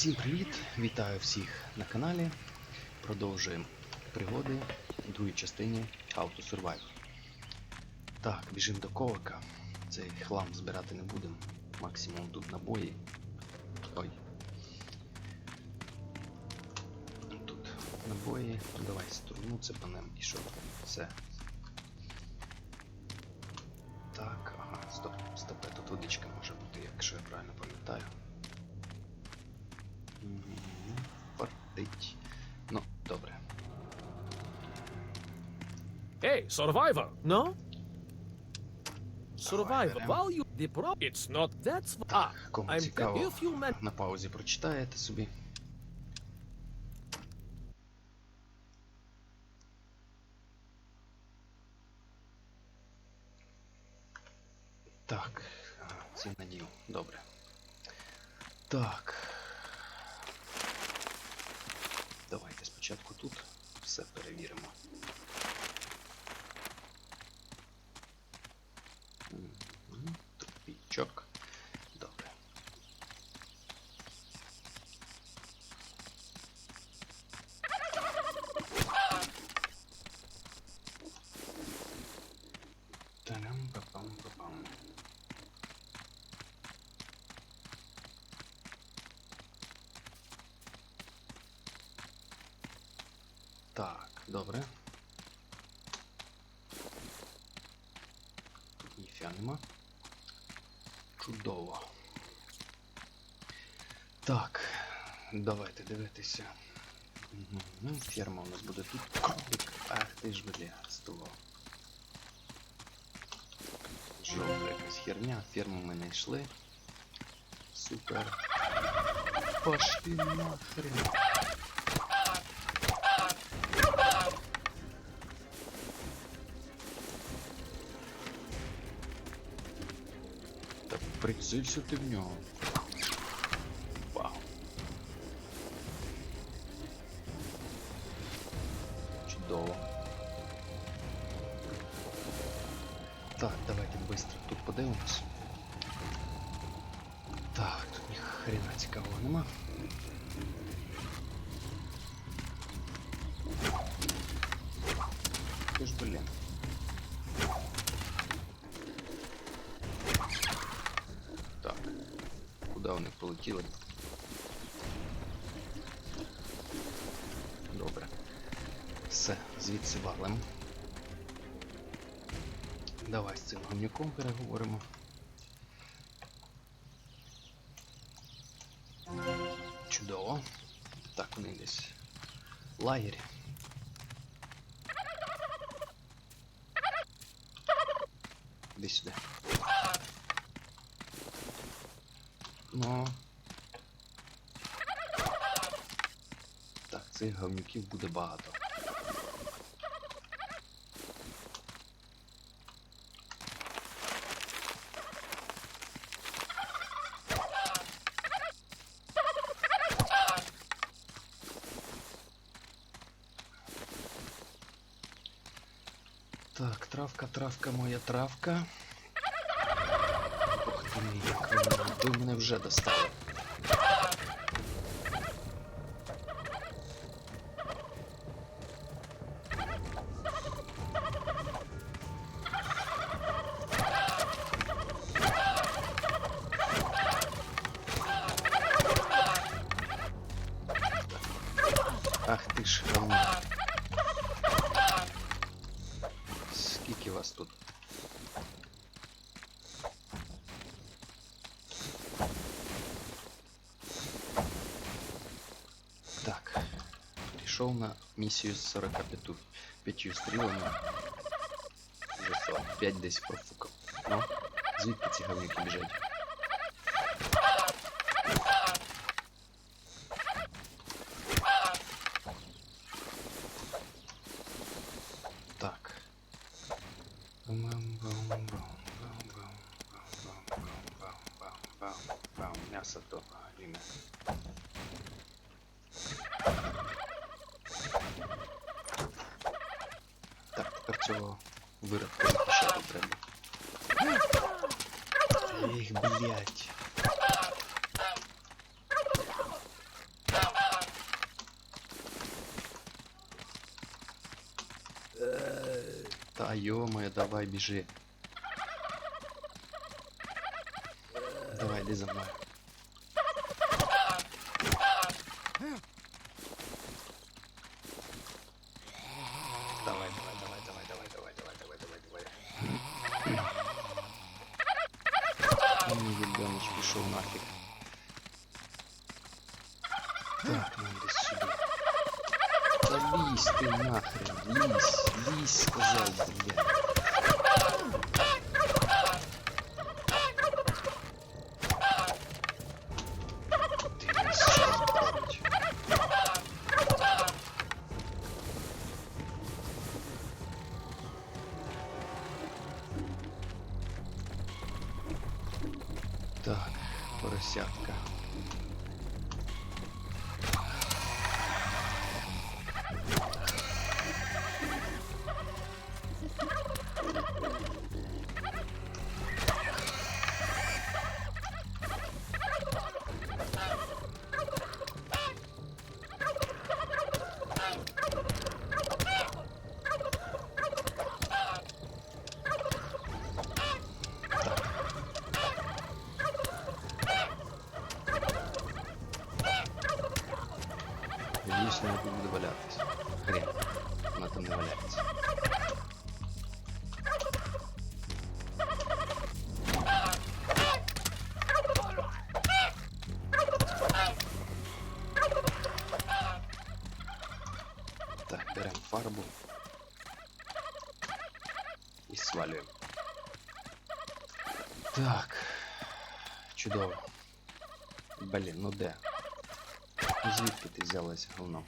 Всім привіт! Вітаю всіх на каналі. Продовжуємо пригоди в другій частині How to Survive. Так, біжимо до ковика. Цей хлам збирати не будемо. Максимум тут набої. Ой. Тут набої. Давай струну цепанем і що? Все. Так, ага, стоп, стоп, тут водичка може бути, якщо я правильно пам'ятаю. Survivor! No? Survivor, while the pro it's not that's ah Кому I'm цікаво, if you man на паузі прочитаєте собі. Так, ага, ці надів. Добре. Так. Давайте спочатку тут все перевіримо. Тупічок. Добре. Тарам-па-пам-па-пам. Так, добре. Тут ніфіга нема. Чудово. Так, давайте дивитися. Мгм, Ферма у нас буде тут. Ах ти ж бля, стуло. Жовта якась херня, ферму ми знайшли. Супер. Пошли нахрен. прицілься ти в нього. Вау. Чудово. Так, давайте быстро тут подивимось. Так, тут ні хрена цікавого нема. Ти ж блін. Полетіли? Добре. Все, звідси валим. Давай з цим гамнюком переговоримо. Чудово. Так, вони десь. в Лагері. Сюди. Ну. Так, цих говнюків буде багато. Так, травка, травка, моя травка. Ох ти мій, як ви мене вже достали. Ах ти ж говно. Скільки вас тут? Так. Пішов на місію з 45 п'ятью стрілами. Вже 45 десь профукав. Ну, звідки ці говнюки біжать? Эх, блядь. Э, да -мо, давай бежи. Давай, иди за мной. Пішов нафіг. Так, нам десь сюди. Та лізь ти нахрен, лізь, лізь, сказав, блядь. Дивись, що робить. Так, поросятка. Надіюсь, вона тут буде валятися. Хрен. Вона там не валяється. Так, беремо фарбу. І свалюємо. Так. Чудово. Блін, ну де? Звідки ти взялася говно?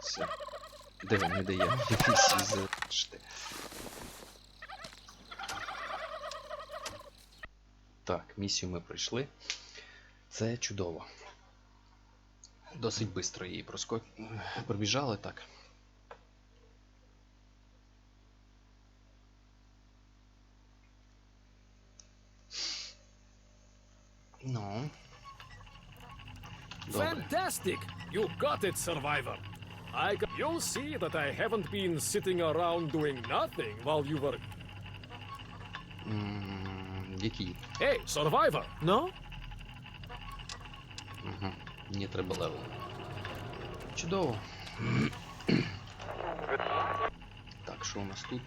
Все. Диви, не дає мені місії. Так, місію ми пройшли. Це чудово. Досить швидко її проско... пробіжали так. Ну. Добре. Fantastic! You got it, Survivor. I got... You'll see that I haven't been sitting around doing nothing while you were... М, Який? Hey, Survivor! No? Угу. Мені треба левел. Чудово. Так, що у нас тут?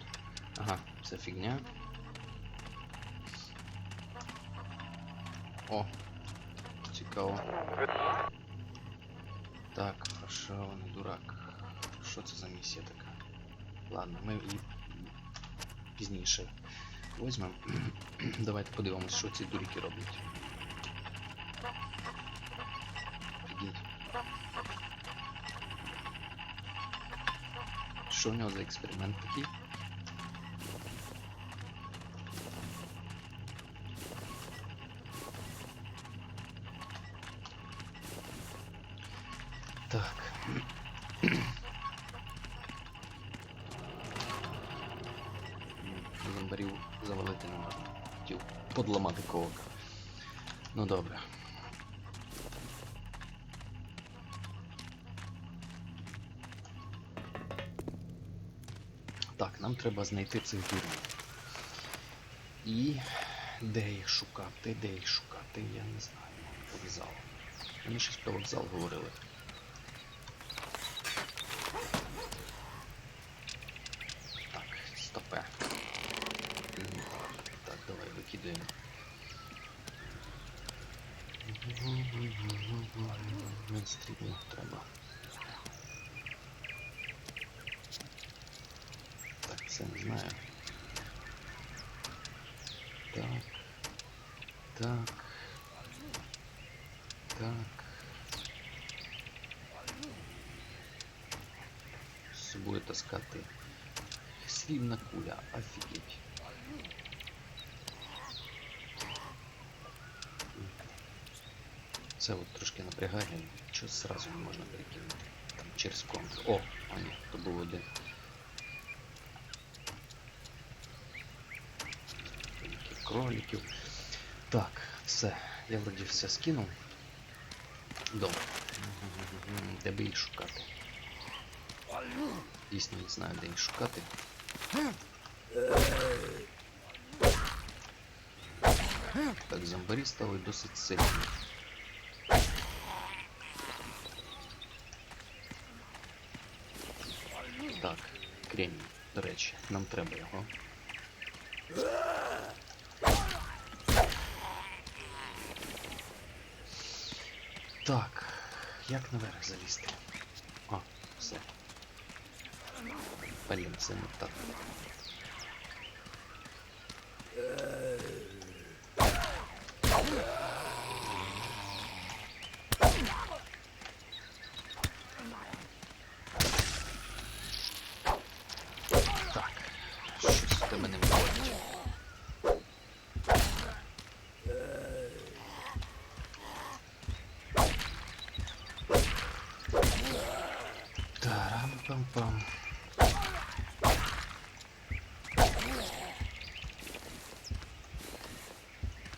Ага, це фігня. О, цікаво. Так, фарширований дурак. Що це за місія така? Ладно, ми її пізніше візьмемо. Давайте подивимось, що ці дуріки роблять. Офігеть. Що в нього за експеримент такий? Так, нам треба знайти цих дурнів. І де їх шукати, де їх шукати, я не знаю. Вокзал. Вони щось про вокзал говорили. Так, стопе. М, Так, давай викидаємо. Стрібно треба. Так, це не знаю. Так. Так. Так. З собою таскати. Срібна куля, офігеть. Це от трошки напрягає, що зразу не можна перекинути. Там через контр. О, а ні, то був один. Кроликів. Так, все. Я вроді все скинув. Добре. Де би їх шукати? Дійсно не знаю, де їх шукати. Так, зомбарі стали досить сильні. Так, кремінь, до речі, нам треба його. Так, як наверх залізти? А, все. Блін, це не так. Так, Тарам-пам-пам.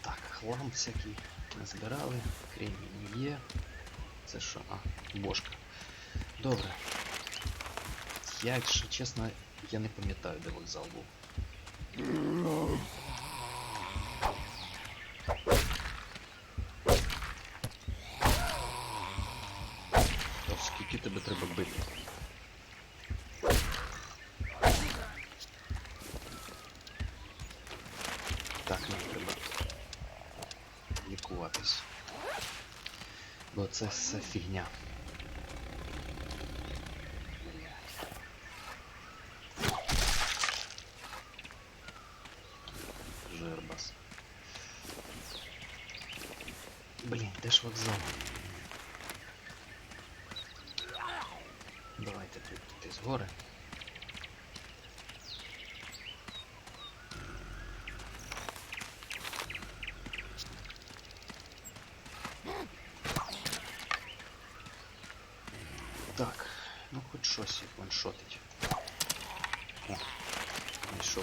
Так, хлам всякий назбирали, кремінь є. Це що? А, бошка. Добре. Я, якщо чесно, я не пам'ятаю, де вокзал був. Бо це все фігня. Жербас. Блін, де ж вокзал? Давайте тут йти згори. Так, ну хоч щось їх ваншотить. О,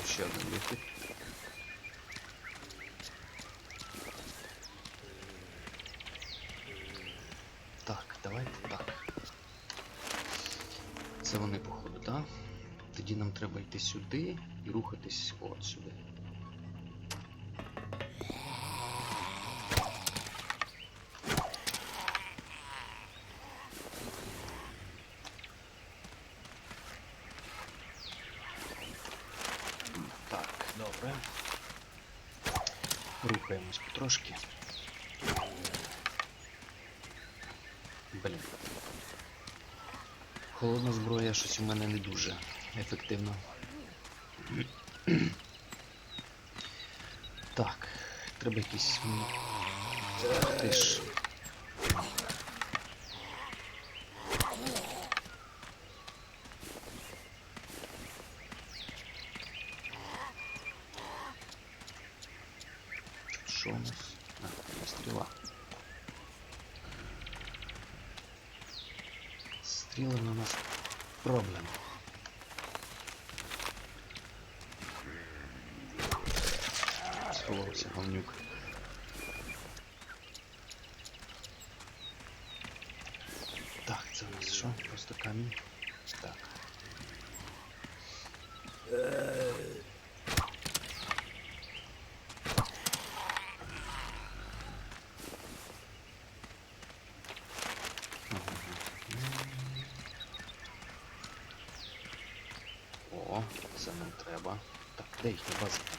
ще один вихід. Так, давайте так. Це вони, походу, так? Тоді нам треба йти сюди і рухатись от сюди. Так, добре. Рухаємось потрошки. Блін. Холодна зброя щось у мене не дуже ефективно. Так, треба якийсь. ти. Що у нас? А, стріла. Стрілами у нас проблема. Сховався говнюк. Так, це у нас що? Просто камінь. Так. О, це нам треба. Так, де їхня база?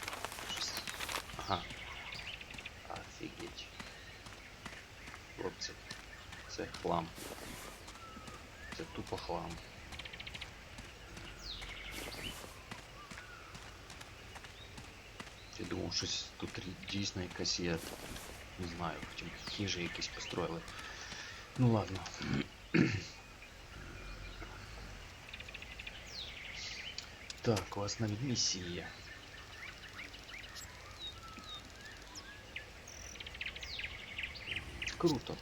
Це хлам. Це тупо хлам. Я думав, щось тут рі- дійсно якась є. Не знаю, хотів хижі якісь построїли. Ну ладно. Так, у вас навіть місії є. Круто.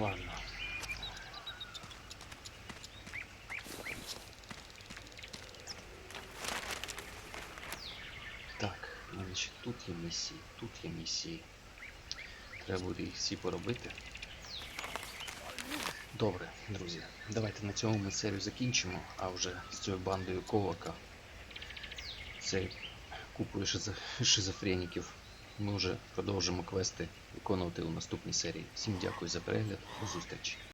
Ладно. Так, значить, тут є місії, тут є місії. Треба буде їх всі поробити. Добре, друзі, давайте на цьому ми серію закінчимо, а вже з цією бандою Ковака, цією купою шизо- шизофреніків, ми вже продовжимо квести виконувати у наступній серії. Всім дякую за перегляд, до зустрічі!